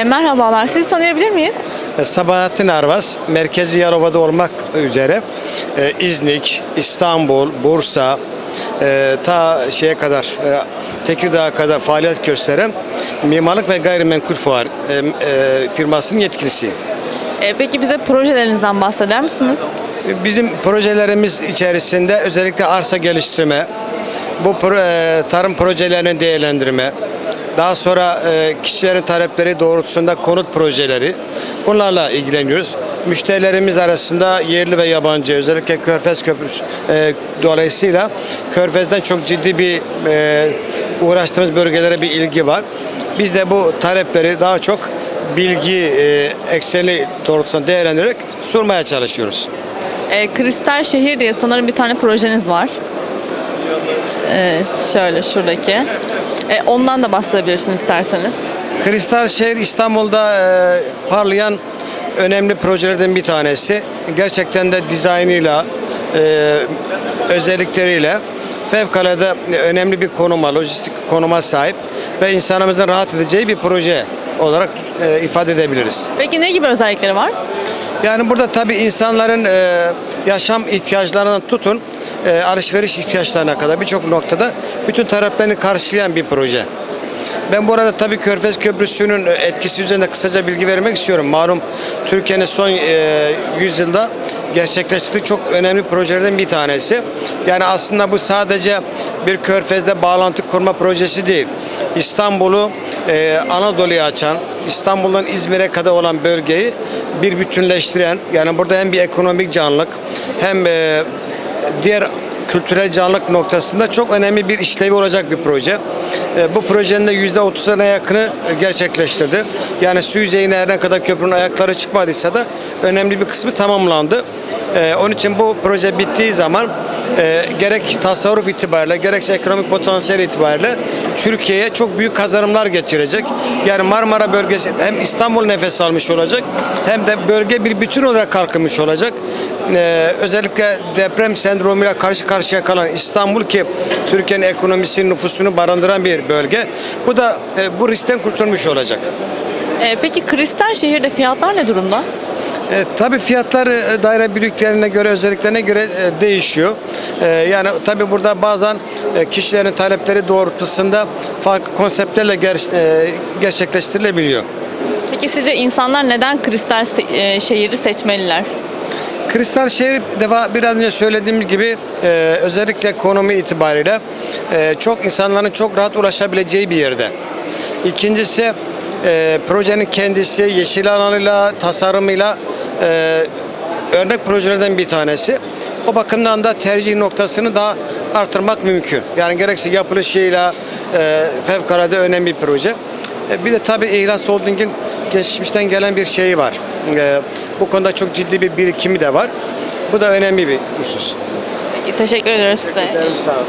E, merhabalar, sizi tanıyabilir miyiz? E, Sabahattin Arvas, merkezi Yalova'da olmak üzere e, İznik, İstanbul, Bursa, e, ta şeye kadar, e, Tekirdağ'a kadar faaliyet gösteren mimarlık ve gayrimenkul fuar e, e, firmasının yetkilisiyim. E, peki bize projelerinizden bahseder misiniz? E, Bizim projelerimiz içerisinde özellikle arsa geliştirme, bu pro- e, tarım projelerini değerlendirme, daha sonra e, kişilerin talepleri doğrultusunda konut projeleri bunlarla ilgileniyoruz. Müşterilerimiz arasında yerli ve yabancı özellikle Körfez Köprüsü e, dolayısıyla Körfez'den çok ciddi bir e, uğraştığımız bölgelere bir ilgi var. Biz de bu talepleri daha çok bilgi e, ekseni doğrultusunda değerlendirerek sunmaya çalışıyoruz. E, Kristal Şehir diye sanırım bir tane projeniz var. E, şöyle şuradaki. E, ondan da bahsedebilirsiniz isterseniz. Kristal Şehir İstanbul'da e, parlayan önemli projelerden bir tanesi. Gerçekten de dizaynıyla, e, özellikleriyle fevkalade önemli bir konuma, lojistik konuma sahip ve insanımızın rahat edeceği bir proje olarak e, ifade edebiliriz. Peki ne gibi özellikleri var? Yani burada tabii insanların e, yaşam ihtiyaçlarından tutun e, alışveriş ihtiyaçlarına kadar birçok noktada bütün taleplerini karşılayan bir proje. Ben bu arada tabii Körfez Köprüsü'nün etkisi üzerinde kısaca bilgi vermek istiyorum. Malum Türkiye'nin son e, yüzyılda gerçekleştirdiği çok önemli projelerden bir tanesi. Yani aslında bu sadece bir Körfez'de bağlantı kurma projesi değil. İstanbul'u e, Anadolu'ya açan, İstanbul'dan İzmir'e kadar olan bölgeyi bir bütünleştiren, yani burada hem bir ekonomik canlılık hem e, diğer kültürel canlılık noktasında çok önemli bir işlevi olacak bir proje. E, bu projenin de yüzde otuzlarına yakını gerçekleştirdi. Yani su yüzeyine her ne kadar köprünün ayakları çıkmadıysa da önemli bir kısmı tamamlandı. E, onun için bu proje bittiği zaman e, gerek tasarruf itibariyle gerekse ekonomik potansiyel itibariyle Türkiye'ye çok büyük kazanımlar getirecek. Yani Marmara bölgesi hem İstanbul nefes almış olacak hem de bölge bir bütün olarak kalkınmış olacak. Ee, özellikle deprem sendromuyla karşı karşıya kalan İstanbul ki Türkiye'nin ekonomisini, nüfusunu barındıran bir bölge. Bu da e, bu riskten kurtulmuş olacak. E, peki Kristal Şehir'de fiyatlar ne durumda? E, tabii fiyatlar e, daire büyüklüklerine göre, özelliklerine göre e, değişiyor. E, yani tabii burada bazen e, kişilerin talepleri doğrultusunda farklı konseptlerle ger- e, gerçekleştirilebiliyor. Peki sizce insanlar neden Kristal e, Şehir'i seçmeliler? Kristal şehir defa biraz önce söylediğimiz gibi e, özellikle konumu itibariyle e, çok insanların çok rahat ulaşabileceği bir yerde. İkincisi e, projenin kendisi yeşil alanıyla, tasarımıyla e, örnek projelerden bir tanesi. O bakımdan da tercih noktasını daha artırmak mümkün. Yani gerekse yapılışıyla e, fevkalade önemli bir proje. E, Bir de tabii İhlas Holding'in geçmişten gelen bir şeyi var. E, bu konuda çok ciddi bir birikimi de var. Bu da önemli bir husus. Peki, teşekkür ederiz size. Sağ olun.